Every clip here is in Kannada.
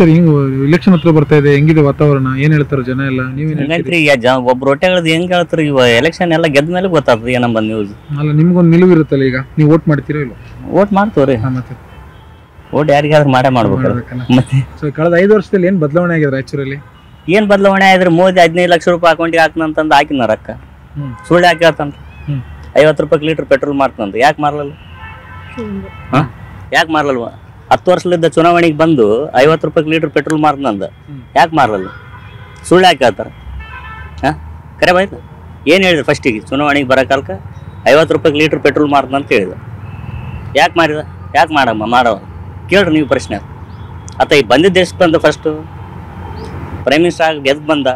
ಸರ್ ಹಿಂಗ್ ಇಲೆಕ್ಷನ್ ಹತ್ರ ಬರ್ತಾ ಇದೆ ಹೆಂಗಿದೆ ವಾತಾವರಣ? ಏನ್ ಹೇಳ್ತಾರೆ ಜನ ಎಲ್ಲ? ನೀವೇನ್ ಹೇಳ್ತೀರಿ? ಹಂಗಂತ್ರಿ ಈಗ ಜ ಒಬ್ರು ಹೆಂಗ್ ಹೇಳ್ತಾರೆ? ಇವ ಎಲೆಕ್ಷನ್ ಎಲ್ಲ ಗೆದ್ದ ಮೇಲೆ ಗೊತ್ತಾಗ್ತದೆ ಏನಂಬ ನ್ಯೂಸ್ ಅಲ್ಲ ನಿಮ್ಗೊಂದು ನಿಲುವು ಇರುತ್ತಲ್ಲ ಈಗ? ನೀವು ವೋಟ್ ಮಾಡ್ತೀರಾ ಇಲ್ಲ ಓಟ್ ಮಾಡ್ತೇವ್ರಿ. ಮತ್ತೆ. ಓಟ್ ಯಾರಿಗಾದ್ರೂ ಮಾಡೇ ಮಾಡ್ಬೇಕು ಮತ್ತೆ ಸೊ ಕಳೆದ ಐದು ವರ್ಷದಲ್ಲಿ ಏನ್ ಬದಲಾವಣೆ ಆಗಿದೆ ರಾಯಚೂರಲ್ಲಿ ಏನ್ ಬದಲಾವಣೆ ಆದ್ರೆ ಮೋದಿ ಹದಿನೈದು ಲಕ್ಷ ರೂಪಾಯಿ ಅಕೌಂಟಿಗೆ ಹಾಕ್ನಂತಂದು ಹಾಕಿನ ರೊಕ್ಕ. ಹ್ಮ್. ಸುಳ್ಳು ಹಾಕಿ ಹೇಳ್ತಾನ? ಹ್ಮ್. ಐವತ್ತು ರೂಪಾಯಿ ಲೀಟರ್ ಪೆಟ್ರೋಲ್ ಮಾರ್ತಂತ ಯಾಕೆ ಮಾರ್ಲಲ್ಲ? ಹಾ? ಯಾಕೆ ಮಾರ್ಲಲ್ವ? ಹತ್ತು ವರ್ಷದಿಂದ ಚುನಾವಣೆಗೆ ಬಂದು ಐವತ್ತು ರೂಪಾಯಿ ಲೀಟರ್ ಪೆಟ್ರೋಲ್ ಮಾರ್ದಂದ. ಯಾಕೆ ಮಾರಲ್ಲ ಸುಳ್ಳು ಯಾಕೆ ಹೇಳ್ತಾರೆ? ಹಾಂ? ಕರೆ ಬಾಯ್ತು. ಏನು ಹೇಳಿದ್ರು ಫಸ್ಟಿಗೆ ಚುನಾವಣೆಗೆ ಬರೋ ಕಾಲಕ್ಕೆ ಐವತ್ತು ರೂಪಾಯಿ ಲೀಟರ್ ಪೆಟ್ರೋಲ್ ಮಾರ್ದ ಅಂತ ಹೇಳಿದೆ ಯಾಕೆ ಮಾರಿದ? ಯಾಕೆ ಮಾಡಮ್ಮ? ಮಾಡವ. ಕೇಳ್ರಿ ನೀವು ಪ್ರಶ್ನೆ. ಆತ ಈ ಬಂದಿದ್ದ ಎಷ್ಟು ಬಂದ ಫಸ್ಟು ಪ್ರೈಮ್ ಮಿನಿಸ್ಟರ್ ಆಗಿ ಗೆದ್ದು ಬಂದ.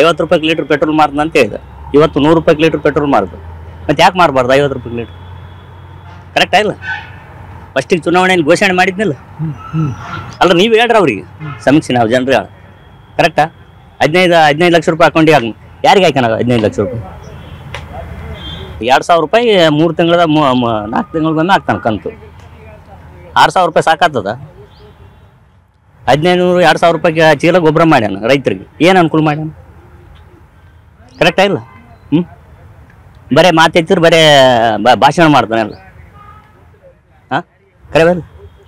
ಐವತ್ತು ರೂಪಾಯಿ ಲೀಟರ್ ಪೆಟ್ರೋಲ್ ಮಾರ್ದ ಅಂತ ಹೇಳಿದ. ಇವತ್ತು ನೂರು ರೂಪಾಯಿ ಲೀಟರ್ ಪೆಟ್ರೋಲ್ ಮಾರ್ದು. ಮತ್ತೆ ಯಾಕೆ ಮಾರಬಾರ್ದು ಐವತ್ತು ರೂಪಾಯಿ ಲೀಟರ್? ಕರೆಕ್ಟ್ ಆಗಿಲ್ಲ ಫಸ್ಟಿಗೆ ಚುನಾವಣೆಯಲ್ಲಿ ಘೋಷಣೆ ಮಾಡಿದ್ನಲ್ಲ? ಅಲ್ಲ ನೀವು ಹೇಳ್ರಿ ಅವ್ರಿಗೆ. ಸಮೀಕ್ಷೆ ನಾವು ಜನರು ಹೇಳ. ಕರೆಕ್ಟಾ ಹದಿನೈದು ಹದಿನೈದು ಲಕ್ಷ ರೂಪಾಯಿ ಅಕೌಂಟಿಗೆ ಹಾಕಿ ಯಾರಿಗೆ ಹಾಕ್ಯಾನ ಹದಿನೈದು ಲಕ್ಷ ರೂಪಾಯಿ? ಎರಡು ಸಾವಿರ ರೂಪಾಯಿ ಮೂರು ತಿಂಗಳದ ನಾಲ್ಕು ತಿಂಗಳಿಗೊಮ್ಮೆ ಹಾಕ್ತಾನೆ ಕಂತು. ಆರು ಸಾವಿರ ರೂಪಾಯಿ ಸಾಕಾಗ್ತದ? ಹದಿನೈದು ನೂರು, ಎರಡು ಸಾವಿರ ರೂಪಾಯಿಗೆ ಚೀಲ ಗೊಬ್ಬರ ಮಾಡ್ಯಾನ ರೈತರಿಗೆ. ಏನು ಅನುಕೂಲ ಮಾಡ್ಯಾನ? ಕರೆಕ್ಟಾ ಇಲ್ಲ? ಹ್ಞೂ ಬರೇ ಮಾತೆತ್ತಿರು ಬರೇ ಭಾಷಣ ಮಾಡ್ತಾನಲ್ಲ ಹಾಂ ಕರೆ ಬರಲ್ಲ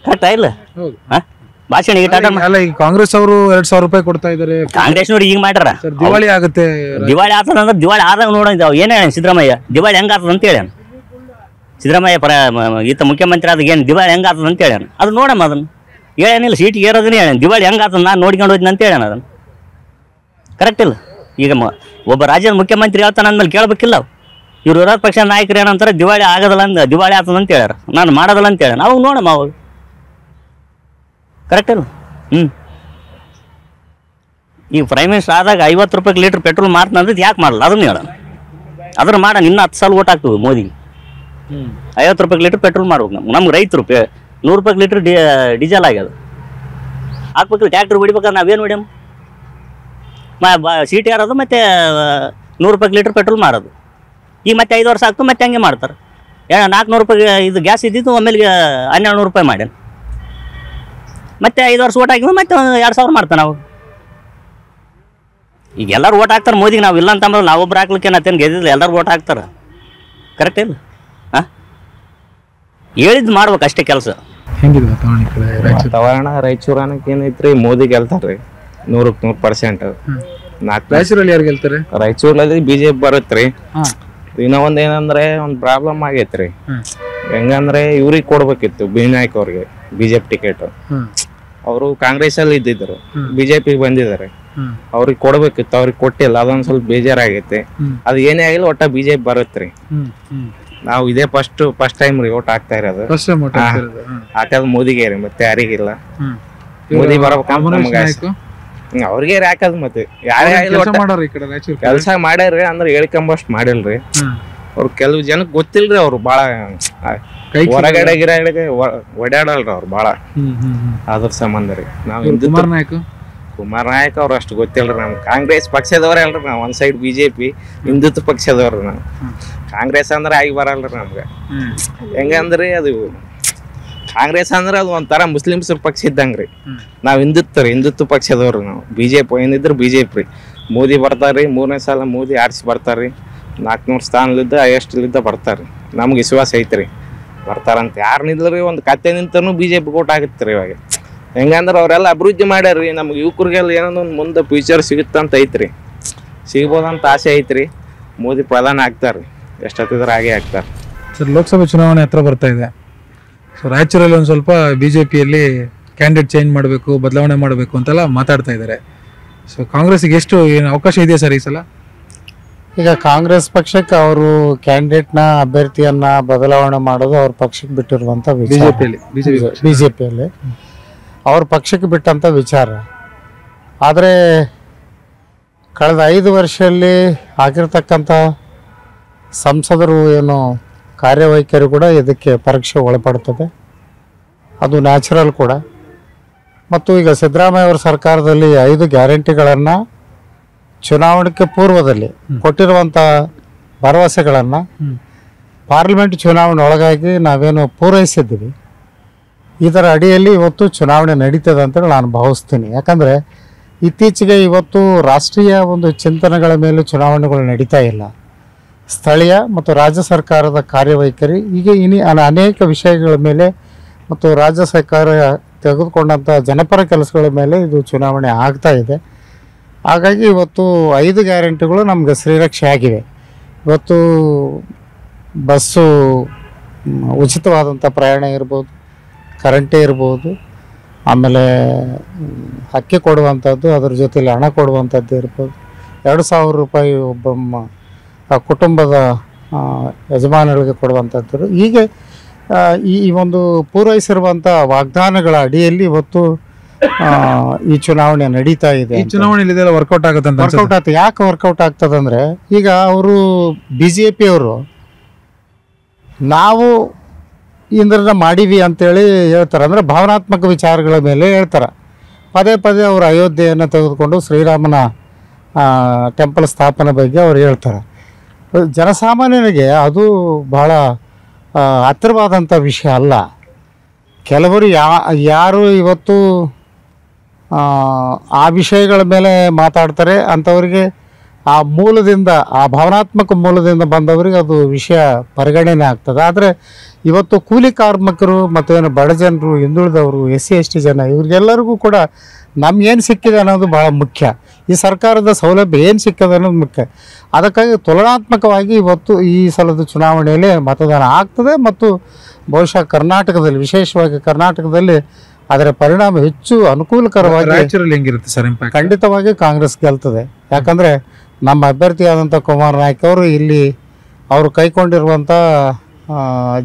ಕರೆಕ್ಟಾ ಇಲ್ಲ? ಹೌದು. ಹಾಂ? ಭಾಷಣ ಈಗ ಟಾಟಾ ಅಲ್ಲ ಈಗ ಕಾಂಗ್ರೆಸ್ ಅವರು ಎರಡ್ ಸಾವಿರ ರೂಪಾಯಿ ಕೊಡ್ತಾ ಇದಾರೆ. ಕಾಂಗ್ರೆಸ್ ನೋಡಿ ಈಗ ಮಾಡ್ಯಾರ. ಸರ್ ದಿವಾಳಿ ಆಗುತ್ತೆ. ದಿವಾಳಿ ಆತದ ಅಂದ್ರೆ ದಿವಾಳಿ ಆದಾಗ ನೋಡೋಣ ಏನ್ ಹೇಳ ಸಿದ್ದರಾಮಯ್ಯ? ದಿವಾಳಿ ಹೆಂಗ್ ಆತದ ಅಂತ ಹೇಳ್ಯಾನ ಸಿದ್ದರಾಮಯ್ಯ ಪರ ಈತ ಮುಖ್ಯಮಂತ್ರಿ ಆದಾಗ ಏನು ದಿವಾಳಿ ಹೆಂಗ್ ಆತದ ಅಂತ ಹೇಳ್ಯಾನ ಅದು ನೋಡಮ್ಮ ಅದನ್ನ. ಹೇಳೇನಿಲ್ಲ ಸೀಟಿಗೆ ಏರೋದನ್ನ ಹೇಳ್ಯಾನ ದಿವಾಳಿ ಹೆಂಗ್ ಆತದ ನಾನು ನೋಡ್ಕೊಂಡು ಹೋದ್ನ ಅಂತ ಹೇಳ್ಯಾನ ಅದನ್ನ. ಕರೆಕ್ಟ್ ಇಲ್ಲ? ಈಗ ಒಬ್ಬ ರಾಜ್ಯದ ಮುಖ್ಯಮಂತ್ರಿ ಹೇಳ್ತಾನೆ ಅಂದ್ಮೇಲೆ ಕೇಳ್ಬೇಕಿಲ್ಲ ಅವು. ಇವ್ರು ವಿರೋಧ ಪಕ್ಷ ನಾಯಕರು ಏನಂತಾರೆ, ದಿವಾಳಿ ಆಗೋದಿಲ್ಲ ಅಂದ ದಿವಾಳಿ ಆತದ ಅಂತ ಹೇಳ್ಯಾರ. ನಾನು ಮಾಡೋದಿಲ್ಲ ಅಂತ ಹೇಳ್ಯಾನ ಅವಾಗ ನೋಡಮ್ಮ ಅವಾಗ. ಕರೆಕ್ಟ್ ಅಲ್ಲ ಹ್ಞೂ ಈಗ ಪ್ರೈಮ್ ಮಿನಿಸ್ಟರ್ ಆದಾಗ ಐವತ್ತು ರೂಪಾಯಿ ಲೀಟ್ರ್ ಪೆಟ್ರೋಲ್ ಮಾರ್ತಂದ್ರೆ ಯಾಕೆ ಮಾಡಲ್ಲ ಅದನ್ನ ಹೇಳ ಅದ್ರ ಮಾಡೋಣ. ಇನ್ನೂ ಹತ್ತು ಸಲ ಓಟ್ ಹಾಕ್ತೀವಿ ಮೋದಿ ಐವತ್ತು ರೂಪಾಯಿ ಲೀಟ್ರ್ ಪೆಟ್ರೋಲ್ ಮಾಡ್ಬೇಕು ನಮ್ಗೆ. ನಮ್ಗೆ ರೈತರು ಪೆ ನೂರು ರೂಪಾಯಿ ಲೀಟ್ರ್ ಡಿ ಡೀಸೆಲ್ ಆಗ್ಯದ. ಹಾಕ್ಬೇಕು ಟ್ಯಾಕ್ಟ್ರ್ ಹೊಡಿಬೇಕಾದ್ರೆ ನಾವೇನು ಹೊಡ್ಯಮ್? ಮ ಸೀಟ್ ಯಾರೋದು ಮತ್ತು ನೂರು ರೂಪಾಯಿ ಲೀಟ್ರ್ ಪೆಟ್ರೋಲ್ ಮಾರೋದು. ಈಗ ಮತ್ತೆ ಐದು ವರ್ಷ ಆಗ್ತು ಮತ್ತೆ ಹಂಗೆ ಮಾಡ್ತಾರೆ. ಏ ನಾಲ್ಕುನೂರು ರೂಪಾಯಿ ಇದು ಗ್ಯಾಸ್ ಇದ್ದಿದ್ದು ಆಮೇಲೆ ಹನ್ನೆರಡು ನೂರು ರೂಪಾಯಿ ಮಾಡ್ಯಾನ ಮತ್ತೆ ಐದು ವರ್ಷ ಓಟ್ ಹಾಕಿದ್ರೆ ಮತ್ತೆ ಎರಡು ಸಾವಿರ ಮಾಡ್ತಾನೆ ನಾವು. ಈಗ ಎಲ್ಲರೂ ಓಟ್ ಹಾಕ್ತಾರೆ ಮೋದಿಗೆ ನಾವು ಇಲ್ಲ ಅಂತ ಅಂಬಲ್ಲ ನಾವೊಬ್ರು ಹಾಕ್ಲಿಕ್ಕೆ ನಾತೇನು ಗೆದ್ದಿಲ್ಲ ಎಲ್ಲರೂ ಓಟ್ ಹಾಕ್ತಾರೆ. ಕರೆಕ್ಟ್ ಇಲ್ಲ? ಹಾಂ? ಹೇಳಿದ್ದು ಮಾಡ್ಬೇಕು ಅಷ್ಟೇ ಕೆಲಸ. ಹೆಂಗಿದೆ ವಾತಾವರಣ ಈ ಕಡೆ ರಾಯಚೂರು? ವಾತಾವರಣ ರಾಯಚೂರು ಅನ್ನಕ್ಕೆ ಏನೈತ್ರಿ? ಮೋದಿ ಗೆಲ್ತಾರ್ರಿ. ನೂರಕ್ಕೆ ನೂರು ಪರ್ಸೆಂಟ್. ನಾಲ್ಕು ರಾಯಚೂರಲ್ಲಿ ಯಾರು ಗೆಲ್ತಾರೆ? ರಾಯಚೂರಲ್ಲಿ ಬಿ ಜೆ ಪಿ ಬರುತ್ತ್ರಿ ಹಾ. ಇನ್ನೂ ಒಂದು ಏನಂದ್ರೆ ಒಂದು ಪ್ರಾಬ್ಲಮ್ ಆಗೈತ್ರಿ. ಹೆಂಗಂದ್ರೆ ಇವ್ರಿಗೆ ಕೊಡ್ಬೇಕಿತ್ತು ಬಿ ನಾಯ್ಕ್ ಅವ್ರಿಗೆ ಬಿಜೆಪಿ ಟಿಕೆಟ್. ಅವರು ಕಾಂಗ್ರೆಸ್ ಅಲ್ಲಿ ಇದ್ದಿದ್ರು ಬಿಜೆಪಿ ಬಂದಿದ್ದಾರೆ. ಅವ್ರಿಗೆ ಕೊಡ್ಬೇಕಿತ್ತು ಅವ್ರಿಗೆ ಕೊಟ್ಟಿಲ್ಲ ಅದೊಂದ್ ಸ್ವಲ್ಪ ಬೇಜಾರಾಗೈತಿ. ಅದ್ ಅದು ಏನೇ ಆಗಿಲ್ಲ ಒಟ್ಟ ಬಿಜೆಪಿ ಬರುತ್ತ್ರಿ ನಾವು ಇದೇ ಫಸ್ಟ್ ಫಸ್ಟ್ ಟೈಮ್ ರೀ ಓಟ್ ಆಗ್ತಾ ಇರೋದು. ಹಾಕ್ತಿರೋದು ಮೋದಿಗೆ ರೀ ಮತ್ತೆ ಯಾರಿಗಿಲ್ಲ. ಮೋದಿ ಬರ್ಬೇಕಂತ ನಮ್ಗೆ ಅವ್ರಿಗೆ ಹಾಕೋದು ಮತ್ತೆ. ಯಾರೇ ಮಾಡ್ರಿ ಮಾಡೋರು ಈ ಕಡೆ ರಾಯಚೂರು. ಕೆಲಸ ಮಾಡ್ಯಾರ್ರಿ ಅಂದ್ರೆ ಹೇಳ್ಕೊಂಬಷ್ಟು ಮಾಡಿಲ್ರಿ ಅವ್ರ ಕೆಲವು ಜನಕ್ಕೆ ಗೊತ್ತಿಲ್ರಿ ಅವ್ರು ಭಾಳ ಕೈ ಹೊರಗಡೆ ಗಿರಗಡೆ ಓಡಾಡಲ್ರಿ ಅವ್ರು ಭಾಳ ಹ್ಮ್ ಅದ್ರ ಸಂಬಂಧ ರೀ. ನಾವು ಕುಮಾರ್ ನಾಯಕ್? ಕುಮಾರ್ ನಾಯಕ್ ಅವ್ರು ಅಷ್ಟು ಗೊತ್ತಿಲ್ರಿ ನಮ್ ಕಾಂಗ್ರೆಸ್ ಪಕ್ಷದವ್ರೇ ಅಲ್ರಿ ನಾವು ಒಂದ್ ಸೈಡ್ ಬಿಜೆಪಿ ಹಿಂದುತ್ವ ಪಕ್ಷದವ್ರಿ ನಾವು. ಕಾಂಗ್ರೆಸ್ ಅಂದ್ರೆ ಆಗಿ ಬರಲ್ರಿ ನಮ್ಗೆ. ಹೆಂಗಂದ್ರಿ ಅದು? ಕಾಂಗ್ರೆಸ್ ಅಂದ್ರೆ ಅದು ಒಂಥರ ಮುಸ್ಲಿಮ್ಸ್ ಪಕ್ಷ ಇದ್ದಂಗೆ ರೀ ನಾವು ಹಿಂದುತ್ವ ರೀ ಹಿಂದುತ್ವ ಪಕ್ಷದವ್ರು ನಾವು. ಬಿ ಜೆ ಪಿ ಏನಿದ್ರು ಬಿ ಜೆ ಪಿ ರೀ ಮೋದಿ ಬರ್ತಾರ್ರಿ ಮೂರನೇ ಸಲ ಮೋದಿ ಆರಿಸಿ ಬರ್ತಾರ್ರಿ. ನಾಲ್ಕುನೂರು ಸ್ಥಾನಲಿದ್ದ ಎಷ್ಟಲಿದ್ದ ಬರ್ತಾರೆ ನಮ್ಗೆ ವಿಶ್ವಾಸ ಐತ್ರಿ. ಬರ್ತಾರಂತ ಯಾರು ನಿಲ್ಲರಿ ಒಂದು ಕತ್ತೆ ನಿಂತನು ಬಿ ಜೆ ಪಿ ಓಟ್ ಆಗುತ್ತೆ ರೀ ಇವಾಗ. ಹೆಂಗಂದ್ರೆ ಅವರೆಲ್ಲ ಅಭಿವೃದ್ಧಿ ಮಾಡ್ಯಾರ್ರಿ. ನಮ್ಗೆ ಯುವಕರಿಗೆಲ್ಲ ಏನೋ ಒಂದು ಮುಂದೆ ಫ್ಯೂಚರ್ ಸಿಗುತ್ತಂತ ಐತ್ರಿ. ಸಿಗ್ಬೋದಂತ ಆಸೆ ಐತ್ರಿ. ಮೋದಿ ಪ್ರಧಾನ ಆಗ್ತಾರ್ರಿ. ಎಷ್ಟೊತ್ತಿದ್ರೆ ಹಾಗೆ ಆಗ್ತಾರೆ ಸರ್ ಲೋಕಸಭೆ ಚುನಾವಣೆ ಹತ್ರ ಬರ್ತಾ ಇದೆ. ಸೊ ರಾಯಚೂರಲ್ಲಿ ಒಂದು ಸ್ವಲ್ಪ ಬಿ ಜೆ ಪಿಯಲ್ಲಿ ಕ್ಯಾಂಡಿಡೇಟ್ ಚೇಂಜ್ ಮಾಡಬೇಕು ಬದಲಾವಣೆ ಮಾಡಬೇಕು ಅಂತೆಲ್ಲ ಮಾತಾಡ್ತಾ ಇದ್ದಾರೆ. ಸೊ ಕಾಂಗ್ರೆಸ್ಗೆ ಎಷ್ಟು ಏನು ಅವಕಾಶ ಇದೆ ಸರ್ ಈ ಸಲ? ಈಗ ಕಾಂಗ್ರೆಸ್ ಪಕ್ಷಕ್ಕೆ ಅವರು ಕ್ಯಾಂಡಿಡೇಟ್ನ ಅಭ್ಯರ್ಥಿಯನ್ನ ಬದಲಾವಣೆ ಮಾಡೋದು ಅವ್ರ ಪಕ್ಷಕ್ಕೆ ಬಿಟ್ಟಿರುವಂತ ಪಿಯಲ್ಲಿ ಬಿಜೆಪಿಯಲ್ಲಿ ಬಿಜೆಪಿ ಪಿಯಲ್ಲಿ ಅವ್ರ ಪಕ್ಷಕ್ಕೆ ಬಿಟ್ಟಂತ ವಿಚಾರ. ಆದರೆ ಕಳೆದ ಐದು ವರ್ಷದಲ್ಲಿ ಆಗಿರ್ತಕ್ಕಂಥ ಸಂಸದರು ಏನು ಕಾರ್ಯವೈಖರಿ ಕೂಡ ಇದಕ್ಕೆ ಪರೀಕ್ಷೆ ಒಳಪಡ್ತದೆ. ಅದು ನ್ಯಾಚುರಲ್ ಕೂಡ. ಮತ್ತು ಈಗ ಸಿದ್ದರಾಮಯ್ಯ ಅವರ ಸರ್ಕಾರದಲ್ಲಿ ಐದು ಗ್ಯಾರಂಟಿಗಳನ್ನು ಚುನಾವಣೆಗೆ ಪೂರ್ವದಲ್ಲಿ ಕೊಟ್ಟಿರುವಂಥ ಭರವಸೆಗಳನ್ನು. ಪಾರ್ಲಿಮೆಂಟ್ ಚುನಾವಣೆ ಒಳಗಾಗಿ ನಾವೇನು ಪೂರೈಸಿದ್ದೀವಿ. ಇದರ ಅಡಿಯಲ್ಲಿ ಇವತ್ತು ಚುನಾವಣೆ ನಡೀತದೆ ಅಂತೇಳಿ ನಾನು ಭಾವಿಸ್ತೀನಿ. ಯಾಕಂದರೆ ಇತ್ತೀಚೆಗೆ ಇವತ್ತು ರಾಷ್ಟ್ರೀಯ ಒಂದು ಚಿಂತನೆಗಳ ಮೇಲೆ ಚುನಾವಣೆಗಳು ನಡೀತಾ ಇಲ್ಲ. ಸ್ಥಳೀಯ ಮತ್ತು ರಾಜ್ಯ ಸರ್ಕಾರದ ಕಾರ್ಯವೈಖರಿ, ಹೀಗೆ ಇನಿ ಅನ- ಅನೇಕ ವಿಷಯಗಳ ಮೇಲೆ ಮತ್ತು ರಾಜ್ಯ ಸರ್ಕಾರ ತೆಗೆದುಕೊಂಡಂಥ ಜನಪರ ಕೆಲಸಗಳ ಮೇಲೆ ಇದು ಚುನಾವಣೆ ಆಗ್ತಾ ಇದೆ. ಹಾಗಾಗಿ ಇವತ್ತು ಐದು ಗ್ಯಾರಂಟಿಗಳು ನಮಗೆ ಶ್ರೀರಕ್ಷೆ ಆಗಿವೆ. ಇವತ್ತು ಬಸ್ಸು ಉಚಿತವಾದಂಥ ಪ್ರಯಾಣ ಇರ್ಬೋದು, ಕರೆಂಟೇ ಇರ್ಬೋದು, ಆಮೇಲೆ ಹಕ್ಕಿ ಅಕ್ಕಿ ಕೊಡುವಂಥದ್ದು ಅದ್ರ ಜೊತೆಲಿ ಹಣ ಕೊಡುವಂಥದ್ದು ಇರ್ಬೋದು. ಎರಡು ಸಾವಿರ ರೂಪಾಯಿ ಒಬ್ಬ ಆ ಕುಟುಂಬದ ಯಜಮಾನರಿಗೆ ಕೊಡುವಂಥದ್ದು ಹೀಗೆ ಈ ಒಂದು ಪೂರೈಸಿರುವಂಥ ವಾಗ್ದಾನಗಳ ಅಡಿಯಲ್ಲಿ ಇವತ್ತು ಈ ಚುನಾವಣೆ ನಡೀತಾ ಇದೆ ಈ. ಚುನಾವಣೆಯಲ್ಲಿ ವರ್ಕೌಟ್ ಆಗುತ್ತೆ ಅಂತ ವರ್ಕೌಟ್ ಆಗ್ತದೆ ಯಾಕೆ ವರ್ಕೌಟ್ ಆಗ್ತದಂದ್ರೆ ಈಗ ಅವರು ಬಿ ಜೆ ಪಿಯವರು ನಾವು ಇಂದ್ರನ ಮಾಡೀವಿ ಅಂತೇಳಿ ಹೇಳ್ತಾರೆ. ಅಂದರೆ ಭಾವನಾತ್ಮಕ ವಿಚಾರಗಳ ಮೇಲೆ ಹೇಳ್ತಾರೆ. ಪದೇ ಪದೇ ಅವರು ಅಯೋಧ್ಯೆಯನ್ನು ತೆಗೆದುಕೊಂಡು ಶ್ರೀರಾಮನ ಟೆಂಪಲ್ ಸ್ಥಾಪನೆ ಬಗ್ಗೆ ಅವ್ರು ಹೇಳ್ತಾರೆ. ಜನಸಾಮಾನ್ಯನಿಗೆ ಅದು ಬಹಳ ಹತ್ತಿರವಾದಂಥ ವಿಷಯ ಅಲ್ಲ. ಕೆಲವರು ಯಾ, ಯಾರು ಇವತ್ತು, ಆ ವಿಷಯಗಳ ಮೇಲೆ ಮಾತಾಡ್ತಾರೆ, ಅಂಥವರಿಗೆ ಆ ಮೂಲದಿಂದ, ಆ ಭಾವನಾತ್ಮಕ ಮೂಲದಿಂದ ಬಂದವರಿಗೆ ಅದು ವಿಷಯ ಪರಿಗಣನೆ ಆಗ್ತದೆ. ಆದರೆ ಇವತ್ತು ಕೂಲಿ ಕಾರ್ಮಿಕರು ಮತ್ತು ಏನು ಬಡ ಜನರು ಹಿಂದುಳಿದವರು ಎಸ್ ಸಿ ಎಸ್ ಟಿ ಜನ, ಇವ್ರಿಗೆಲ್ಲರಿಗೂ ಕೂಡ ನಮ್ಗೇನು ಸಿಕ್ಕಿದೆ ಅನ್ನೋದು ಭಾಳ ಮುಖ್ಯ. ಈ ಸರ್ಕಾರದ ಸೌಲಭ್ಯ ಏನು ಸಿಕ್ಕಿದೆ ಅನ್ನೋದು ಮುಖ್ಯ. ಅದಕ್ಕಾಗಿ ತುಲನಾತ್ಮಕವಾಗಿ ಇವತ್ತು ಈ ಸಲದ ಚುನಾವಣೆಯಲ್ಲಿ ಮತದಾನ ಆಗ್ತದೆ ಮತ್ತು ಬಹುಶಃ ಕರ್ನಾಟಕದಲ್ಲಿ ವಿಶೇಷವಾಗಿ ಕರ್ನಾಟಕದಲ್ಲಿ ಅದರ ಪರಿಣಾಮ ಹೆಚ್ಚು ಅನುಕೂಲಕರವಾಗಿ ಹೆಂಗಿರುತ್ತೆ ಸರ್ ಖಂಡಿತವಾಗಿ ಕಾಂಗ್ರೆಸ್ ಗೆಲ್ತದೆ. ಯಾಕಂದರೆ ನಮ್ಮ ಅಭ್ಯರ್ಥಿಯಾದಂಥ ಕುಮಾರ್ ನಾಯ್ಕ ಅವರು ಇಲ್ಲಿ ಅವರು ಕೈಕೊಂಡಿರುವಂಥ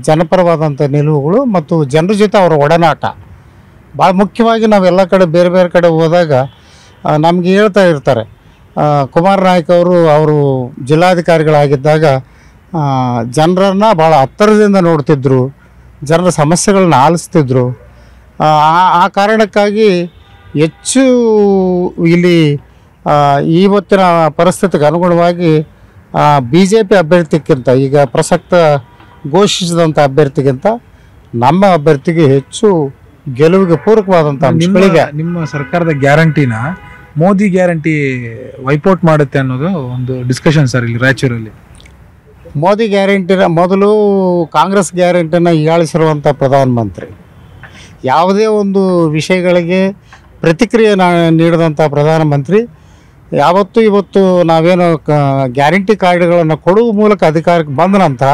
ಜನಪರವಾದಂಥ ನಿಲುವುಗಳು ಮತ್ತು ಜನರ ಜೊತೆ ಅವರ ಒಡನಾಟ. ಭಾಳ ಮುಖ್ಯವಾಗಿ ನಾವೆಲ್ಲ ಕಡೆ ಬೇರೆ ಬೇರೆ ಕಡೆ ಹೋದಾಗ ನಮಗೆ ಹೇಳ್ತಾ ಇರ್ತಾರೆ. ಕುಮಾರ್ ನಾಯ್ಕ ಅವರು ಅವರು ಜಿಲ್ಲಾಧಿಕಾರಿಗಳಾಗಿದ್ದಾಗ ಜನರನ್ನು ಭಾಳ ಹತ್ತಿರದಿಂದ ನೋಡ್ತಿದ್ರು. ಜನರ ಸಮಸ್ಯೆಗಳನ್ನ ಆಲಿಸ್ತಿದ್ರು. ಆ ಕಾರಣಕ್ಕಾಗಿ ಹೆಚ್ಚು ಇಲ್ಲಿ ಇವತ್ತಿನ ಪರಿಸ್ಥಿತಿಗೆ ಅನುಗುಣವಾಗಿ ಬಿ ಜೆ ಪಿ ಅಭ್ಯರ್ಥಿಗಿಂತ, ಈಗ ಪ್ರಸಕ್ತ ಘೋಷಿಸಿದಂಥ ಅಭ್ಯರ್ಥಿಗಿಂತ ನಮ್ಮ ಅಭ್ಯರ್ಥಿಗೆ ಹೆಚ್ಚು ಗೆಲುವಿಗೆ ಪೂರಕವಾದಂಥ ಅಂಶಗಳಿವೆ ನಿಮ್ಮ ಸರ್ಕಾರದ ಗ್ಯಾರಂಟಿನ ಮೋದಿ ಗ್ಯಾರಂಟಿ ವೈಪೌಟ್ ಮಾಡುತ್ತೆ ಅನ್ನೋದು ಒಂದು ಡಿಸ್ಕಷನ್ ಸರ್ ಇಲ್ಲಿ ರಾಯಚೂರಲ್ಲಿ. ಮೋದಿ ಗ್ಯಾರಂಟಿನ ಮೊದಲು ಕಾಂಗ್ರೆಸ್ ಗ್ಯಾರಂಟಿನ ಹೀಯಾಳಿಸಿರುವಂಥ ಪ್ರಧಾನಮಂತ್ರಿ ಯಾವುದೇ ಒಂದು ವಿಷಯಗಳಿಗೆ ಪ್ರತಿಕ್ರಿಯೆ ನಾ ನೀಡಿದಂಥ ಪ್ರಧಾನಮಂತ್ರಿ ಯಾವತ್ತು ಇವತ್ತು ನಾವೇನು ಕ ಗ್ಯಾರಂಟಿ ಕಾರ್ಡ್ಗಳನ್ನು ಕೊಡುವ ಮೂಲಕ ಅಧಿಕಾರಕ್ಕೆ ಬಂದ ನಂತರ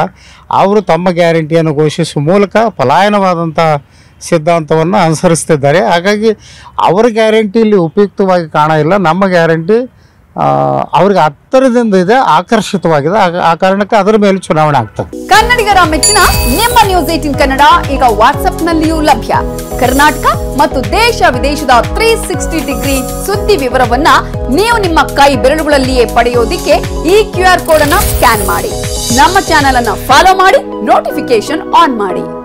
ಅವರು ತಮ್ಮ ಗ್ಯಾರಂಟಿಯನ್ನು ಘೋಷಿಸುವ ಮೂಲಕ ಪಲಾಯನವಾದಂಥ ಸಿದ್ಧಾಂತವನ್ನು ಅನುಸರಿಸ್ತಿದ್ದಾರೆ. ಹಾಗಾಗಿ ಅವರ ಗ್ಯಾರಂಟಿ ಇಲ್ಲಿ ಉಪಯುಕ್ತವಾಗಿ ಕಾಣ ಇಲ್ಲ. ನಮ್ಮ ಗ್ಯಾರಂಟಿ ಅವ್ರಿಗೆ ಹತ್ತಿರದಿಂದ ಇದೆ, ಆಕರ್ಷಿತವಾಗಿದೆ. ಆ- ಆ ಕಾರಣಕ್ಕೆ ಅದರ ಮೇಲೆ ಚುನಾವಣೆ ಆಗ್ತದೆ. ಕನ್ನಡಿಗರ ಮೆಚ್ಚಿನ ನಿಮ್ಮ ನ್ಯೂಸ್ ಏಟಿನ್ ಕನ್ನಡ ಈಗ ವಾಟ್ಸ್ಆಪ್ನಲ್ಲಿಯೂ ಲಭ್ಯ. ಕರ್ನಾಟಕ ಮತ್ತು ದೇಶ ವಿದೇಶದ ತ್ರೀ ಸಿಕ್ಸ್ಟಿ ಡಿಗ್ರಿ ಸುದ್ದಿ ವಿವರವನ್ನ ನೀವು ನಿಮ್ಮ ಕೈ ಬೆರಳುಗಳಲ್ಲಿಯೇ ಪಡೆಯೋದಿಕ್ಕೆ ಈ ಕ್ಯೂ ಆರ್ ಕೋಡ್ ಅನ್ನ ಸ್ಕ್ಯಾನ್ ಮಾಡಿ. ನಮ್ಮ ಚಾನೆಲ್ ಅನ್ನ ಫಾಲೋ ಮಾಡಿ ನೋಟಿಫಿಕೇಶನ್ ಆನ್ ಮಾಡಿ.